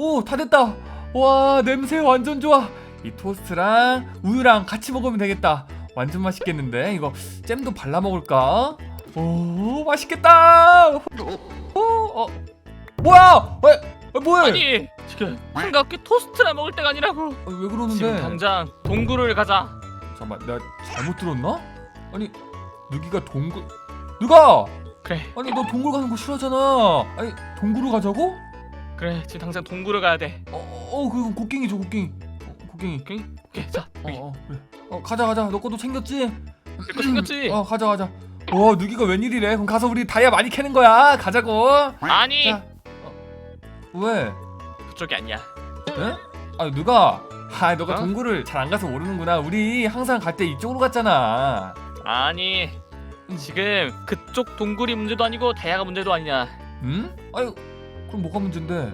오, 다 됐다. 와, 냄새 완전 좋아. 이 토스트랑 우유랑 같이 먹으면 되겠다. 완전 맛있겠는데? 이거 잼도 발라 먹을까? 오, 맛있겠다. 오, 어, 뭐야? 왜, 왜 뭐해? 아니 지금 한가롭게 토스트나 먹을 때가 아니라고 아, 왜 그러는데? 지금 당장 동굴을 가자 잠깐만, 내가 잘못 들었나? 아니, 누기가 동굴, 누가? 그래 아니, 너 동굴 가는 거 싫어하잖아. 아니, 동굴을 가자고? 그래 지금 당장 동굴을 가야 돼 어, 어, 어 그거 곡괭이 줘, 곡괭이. 어, 곡괭이. 오케이 오케이 자 어, 여기 어, 그래. 어, 가자, 가자. 너 것도 챙겼지? 내거 생겼지 어, 가자, 가자. 와, 누기가 웬일이래? 그럼 가서 우리 다이아 많이 캐는 거야. 가자고. 아니 자. 어, 왜? 그쪽이 아니야 에? 아, 누가? 아, 너가 어? 동굴을 잘 안 가서 모르는구나. 우리 항상 갈 때 이쪽으로 갔잖아. 아니 지금 그쪽 동굴이 문제도 아니고 다이아가 문제도 아니야 응? 아유, 그럼 뭐가 문제인데?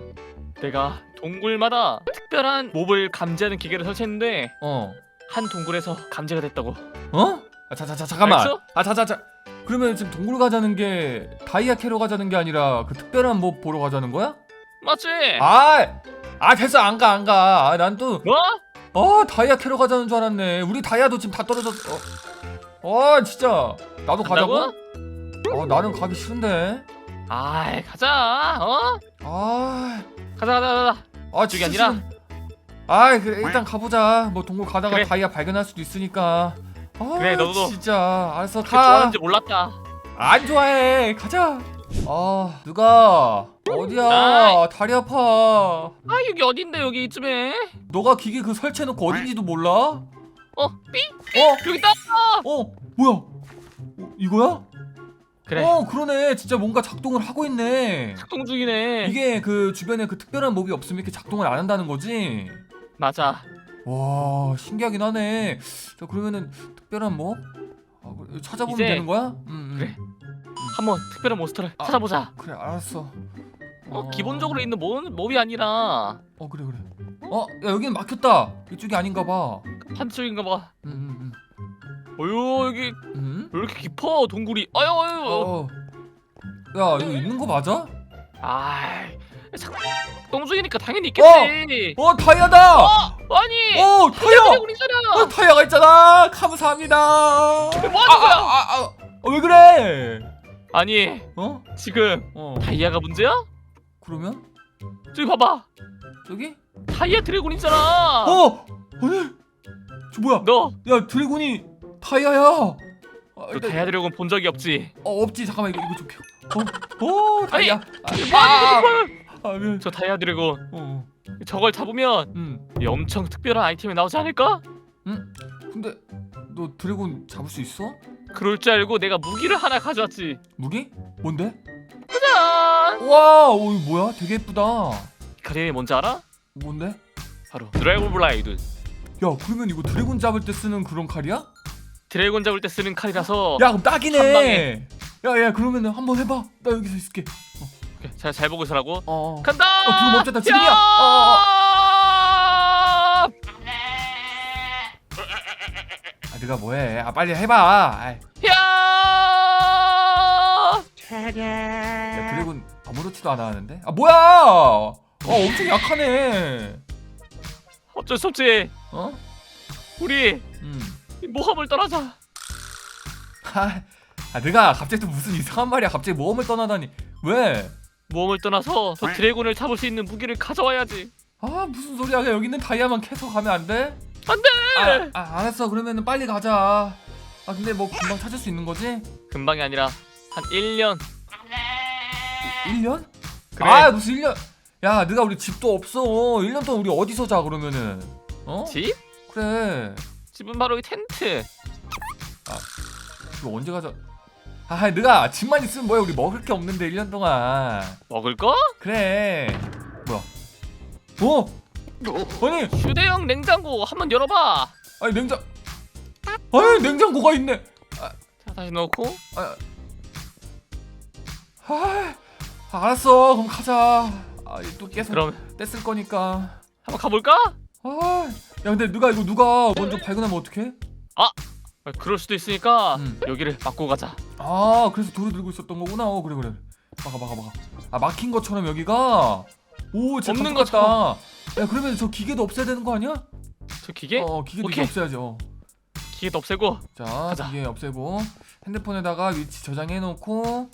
내가 동굴마다 특별한 몹을 감지하는 기계를 설치했는데 어. 한 동굴에서 감지가 됐다고 어? 아, 자, 자, 자, 잠깐만. 아, 자, 자, 자. 그러면 지금 동굴 가자는 게 다이아 캐러 가자는 게 아니라 그 특별한 뭐 보러 가자는 거야? 맞지? 아, 아 됐어 안 가 안 가. 아, 난 또 뭐? 어 다이아 캐러 가자는 줄 알았네. 우리 다이아도 지금 다 떨어졌어. 어, 어 진짜 나도 가자고? 간다고? 어 나는 가기 싫은데. 아이 가자 어? 아, 가자 가자 가자 아 저기 진짜 아니라? 아 그래 일단 가보자. 뭐 동굴 가다가 그래. 다이아 발견할 수도 있으니까. 아, 그래, 너도. 진짜 알았어 그 가. 좋아하는지 몰랐다 안 좋아해. 가자. 아 누가 어디야? 아이. 다리 아파. 아 여기 어딘데 여기 이쯤에 너가 기계 그 설치해놓고 어딘지도 몰라? 어? 삐? 어? 여기 있다 어? 뭐야? 어, 이거야? 그래 어 그러네 진짜 뭔가 작동을 하고 있네 작동 중이네 이게 그 주변에 그 특별한 몹이 없으면 이렇게 작동을 안 한다는 거지? 맞아 와 신기하긴 하네 자 그러면은 특별한 몹? 아, 그래, 찾아보면 이제- 되는 거야? 음, 음. 그래. 한번 특별한 몬스터를 아. 찾아보자 그래 알았어 어, 기본적으로 있는 몬, 몹이 아니라 어 그래 그래 어? 야 여기는 막혔다 이쪽이 아닌가 봐 반쪽인가 봐 음, 음, 어휴 여기 음. 음? 왜 이렇게 깊어 동굴이 아유 아유 어. 야 이거 있는 거 맞아? 아이 작동 중이니까 당연히 있겠지 어 다이아다! 어? 아니 어 다이아! 드래곤이잖아 어 다이아가 있잖아 감사합니다 뭐 하는 거야 아, 아, 아, 아, 왜 그래? 아니 어? 지금 어. 다이아가 문제야? 그러면 저기 봐봐 저기? 다이아 드래곤이잖아 어! 아니, 저 뭐야? 너, 야 드래곤이 아, 너 일단- 다이아 드래곤 본 적이 없지? 어 없지 잠깐만 이거 이거 좀 켜. 어? 어 다이아. 뭐 하는 거야? 아, 아, 미안. 저 다이아 드래곤 어. 저걸 잡으면 음. 이 엄청 특별한 아이템이 나오지 않을까? 근데 너 드래곤 잡을 수 있어? 그럴 줄 알고 내가 무기를 하나 가져왔지 무기? 뭔데? 짜잔! 와, 오 이거 뭐야? 되게 예쁘다. 가리이 뭔지 알아? 뭔데? 바로 드래곤 블라이드 야, 그러면 이거 드래곤 잡을 때 쓰는 그런 칼이야? 드래곤 잡을 때 쓰는 칼이라서 야, 그럼 딱이네. 한 방에. 야, 야, 그러면은 한번 해봐. 나 여기서 있을게. 오케이, 잘, 잘 보고 있으라고 어. 어. 간다! 어, 지금 멈췄다. 지금이야. 야! 아, 네가 뭐해? 아, 빨리 해봐. 아이. 야! 야 드래곤 아무렇지도 않아 하는데? 아 뭐야? 어 엄청 약하네. 어쩔 수 없지 어? 우리 음. 이 모험을 떠나자 아, 아 네가 갑자기 또 무슨 이상한 말이야? 갑자기 모험을 떠나다니. 왜? 모험을 떠나서 저 드래곤을 잡을 수 있는 무기를 가져와야지 아 무슨 소리야? 그냥 여기 있는 다이아만 캐서 가면 안 돼? 안 돼! 아, 아 알았어. 그러면은 빨리 가자. 아 근데 뭐 금방 찾을 수 있는 거지? 금방이 아니라 한 1년 1년? 그래 아 무슨 1년? 야, 네가 우리 집도 없어. 1년 동안 우리 어디서 자 그러면은? 어? 집? 그래. 집은 바로 이 텐트 이거 언제 가자? 아, 네가 집만 있으면 뭐야? 우리 먹을 게 없는데 1년 동안. 먹을 거? 그래. 뭐야? 어? 아니, 휴대용 냉장고 한번 열어봐 아니 냉장. 아니 냉장고가 있네. 자 다시 넣고 아, 아, 알았어. 그럼 가자. 아, 이또 계속 그럼 뗐을 거니까. 한번 가볼까? 아, 야 근데 누가 이거 누가 먼저 발견하면 어떡해? 아, 그럴 수도 있으니까 음. 여기를 막고 가자 아, 그래서 돌을 들고 있었던 거구나. 어, 그래 그래. 막아 막아 막아. 아, 막힌 것처럼 여기가. 오 진짜 없는 감쪽 같다 야 그러면 저 기계도 없애야 되는 거 아니야? 저 기계? 어 기계도 이제 오케이. 없애야죠 기계도 없애고 자 가자. 기계 없애고 핸드폰에다가 위치 저장해 놓고 어,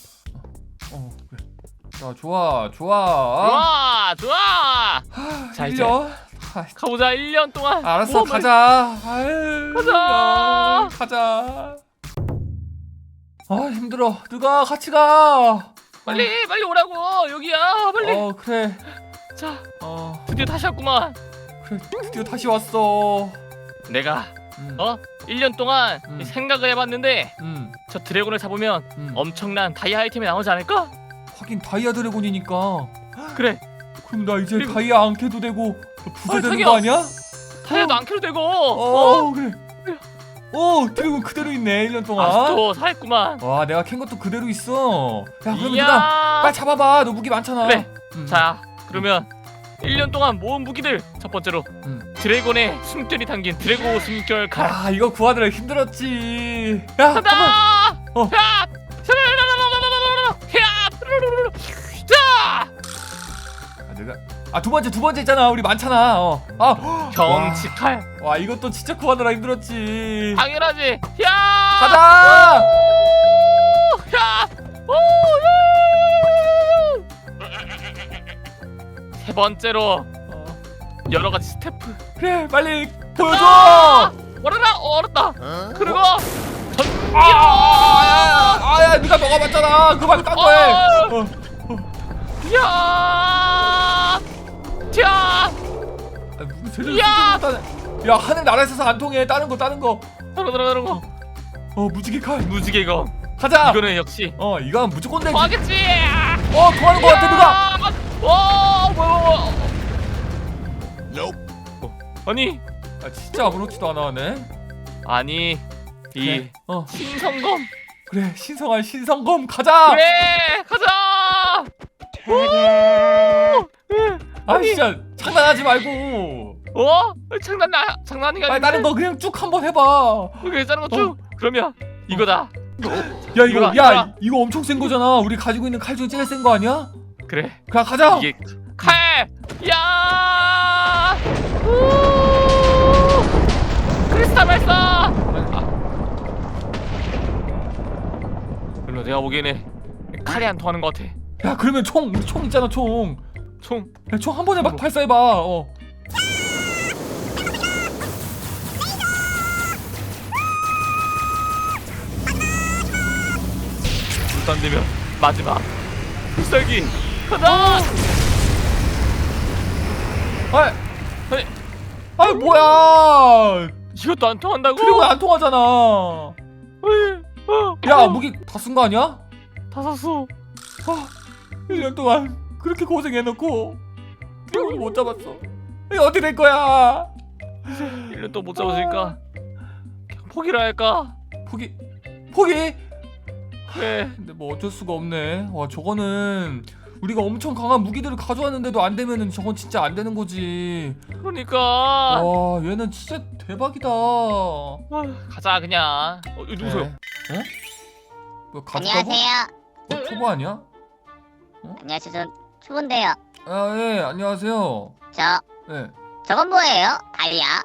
어 그래 자 좋아 좋아 좋아 좋아 자 이제 1년 아, 가보자. 1년 동안. 알았어 뭐, 가자. 아유, 가자. 야, 가자. 아 힘들어. 누가 같이 가? 빨리 빨리 오라고. 여기야 빨리. 어 그래. 자 어. 드디어 다시 왔구만. 그래 드디어 다시 왔어. 내가 음, 어? 1년 동안 음. 생각을 해봤는데 음, 저 드래곤을 잡으면 음. 엄청난 다이아 아이템이 나오지 않을까? 하긴 다이아 드래곤이니까. 그래. 그럼 나 이제 그리고- 다이아 안 캐도 되고 부자 어, 되는 자기야. 거 아니야? 다이아도 안 캐도 되고 어, 어? 그래 어 드래곤 그대로 있네 1년 동안 아직도 살았구만 와 내가 캔 것도 그대로 있어 야 이야 누가 빨리 잡아봐 너 무기 많잖아 그래. 음. 자 그러면 1년 동안 모은 무기들 첫 번째로 음. 드래곤의 숨결이 담긴 드래곤 숨결 칼 아 이거 구하느라 힘들었지 야 한번 간다! 어. 야! 아 두 번째 두 번째 있잖아. 우리 많잖아. 어. 아. 경치 칼 와, 와 이것도 진짜 구하느라 힘들었지. 당연하지. 야! 가자! 야! 오! 야! 세 번째로 어, 여러 가지 스태프. 그래 빨리 보여줘! 아! 얼어라 어, 얼었다. 그리고 전 아, 아야 네가 먹어봤잖아. 그만 깐 거해 제대로 야! 못하네. 야 하늘 나라 있어서 안 통해. 다른 거 다른 거어 들어 들어 들어. 거 무지개 칼. 무지개 이거 가자! 이거는 역시. 어 이거 무조건 되지 하겠지! 어 통하는 거 같아 누가? 와 뭐야 뭐야 어, 아니. 아 진짜 아무렇지도 않아 하네? 아니 이 그래. 어. 신성검. 그래 신성한 신성검 가자! 그래 가자! 아 아니. 진짜 장난하지 말고 어 장난 나 장난이 빨리 아닌데 다른 거 그냥 쭉 한번 해봐 그게 다른 거쭉 그러면 이거다 야 이거 이거다, 야 이거다. 이거 엄청 센 거잖아 우리 가지고 있는 칼 중에 제일 센 거 아니야? 그래 그냥 가자 이게 칼! 야! 우! 크리스탈 발사! 아. 별로 내가 보기에는 칼이 안 통하는 것 같아. 야 그러면 총총 있잖아 총총 총. 한 번에 막 발사해봐 어 불안 되면 마지막 필살기 가자! 아, 아니, 아 뭐야 이것도 안 통한다고? 그리고 안 통하잖아 어, 야 어, 무기 다 쓴 거 아니야? 다 샀어. 아 1년 동안 그렇게 고생해놓고 이거 못 잡았어 이거 어떻게 될 거야 1년 동못 잡았으니까 그냥 포기를 할까? 포기 포기 그래. 근데 뭐 어쩔 수가 없네. 와 저거는 우리가 엄청 강한 무기들을 가져왔는데도 안 되면은 저건 진짜 안 되는 거지. 그러니까. 와 얘는 진짜 대박이다. 아, 가자 그냥. 어, 이거 누구세요? 네. 어? 뭐 가져가고? 안녕하세요. 어, 초보 아니야? 안녕하세요. 전 초본데요. 아예 안녕하세요. 저 예. 저건 뭐예요? 다이아.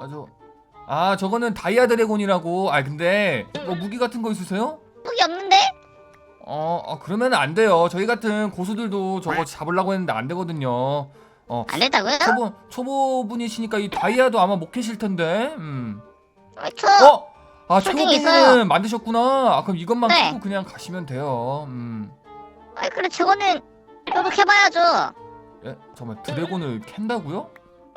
아저 아 저거는 다이아 드래곤이라고. 아 근데 뭐 무기 같은 거 있으세요? 어, 어 그러면 안 돼요. 저희 같은 고수들도 저거 잡으려고 했는데 안 되거든요. 어 안 된다고요? 초보 초보분이시니까 이 다이아도 아마 못 캐실 텐데. 음. 어, 저 어? 아 설정이 최고기는 있어요. 만드셨구나. 아 그럼 이것만 네. 캐고 그냥 가시면 돼요. 음. 아, 그래 저거는 회복해봐야죠. 예? 잠깐만 드래곤을 캔다고요?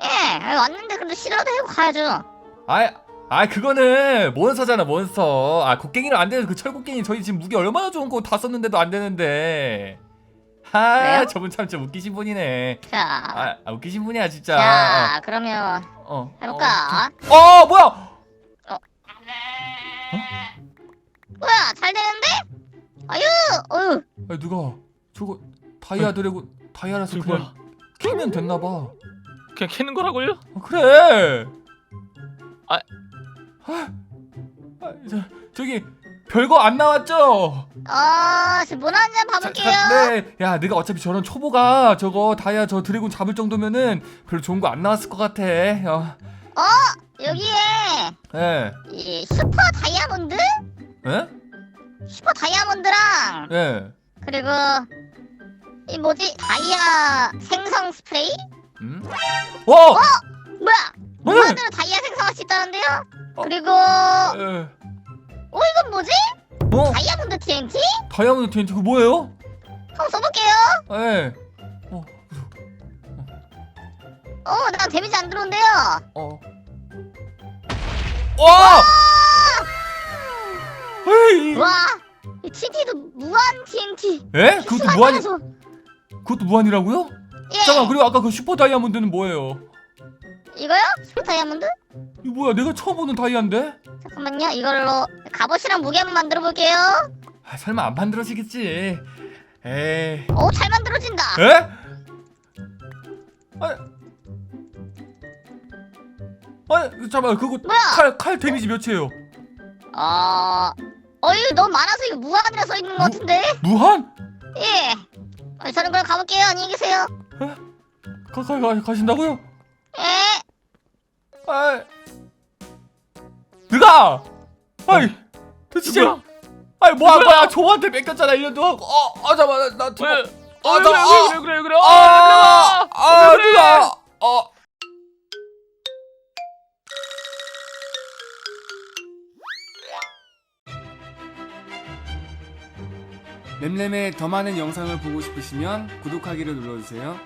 예, 아, 왔는데 그래도 싫어도 해고 가야죠. 아, 아 그거는 몬스터잖아 몬스터. 아 곡괭이는 안 되는 그 철곡괭이 저희 지금 무기 얼마나 좋은 거 다 썼는데도 안 되는데. 아 그래요? 저분 참좀 웃기신 분이네. 자, 아, 아 웃기신 분이야 진짜. 자 그러면 어. 어. 해볼까? 어, 어 뭐야? 뭐야, 잘 되는데? 아유, 어유, 아 누가 저거 다이아 드래곤 다이아라서 그냥 뭐야? 캐면 됐나 봐. 그냥 캐는 거라고요? 아, 그래. 아. 저, 저기 별거 안 나왔죠? 어, 한잔 자, 봐볼게요. 자, 네. 야, 내가 어차피 저런 초보가 저거 다이아 저 드래곤 잡을 정도면은 별로 좋은 거 안 나왔을 것 같아. 어, 여기에 예, 이 슈퍼 다이아몬드, 예, 슈퍼 다이아몬드랑 예. 그리고 이 뭐지 다이아 생성 스프레이? 음? 어, 뭐야? 무한으로 다이아 생성할 수 있다는데요? 어. 그리고 예. 어 이건 뭐지? 어, 다이아몬드 TNT? 다이아몬드 TNT 그 뭐예요? 한번 써볼게요. 예. 어, 어, 나 데미지 안 들어온대요. 어. 와! 에이. 와, 이 TNT도 무한 TNT. 에? 그것도 무한이 서 그것도 무한이라고요? 예. 잠깐 그리고 아까 그 슈퍼 다이아몬드는 뭐예요? 이거요? 다이아몬드? 이 뭐야? 내가 처음 보는 다이아인데? 잠깐만요. 이걸로 갑옷이랑 무게 한번 만들어 볼게요. 아, 설마 안 만들어지겠지? 에이. 오, 잘 만들어진다. 에? 아, 아, 잠깐 그거 뭐야? 칼 칼 데미지 몇이에요? 어, 어, 이거 너무 많아서 이거 무한이라 써 있는 것 같은데? 무한? 예. 어, 저는 그럼 가볼게요. 안녕히 계세요. 가, 가, 가 가신다고요? 예. 아, 누가? 아이, 도대체, 누구야? 아이 뭐야 뭐야 조한테 뺏겼잖아 1년 동안. 어, 아 잠깐 나 왜? 두고. 어, 아, 그래, 나, 그래, 그래, 그래, 그래. 어, 아, 아, 그래, 그래. 누가? 어. 램램의 더 많은 영상을 보고 싶으시면 구독하기를 눌러주세요.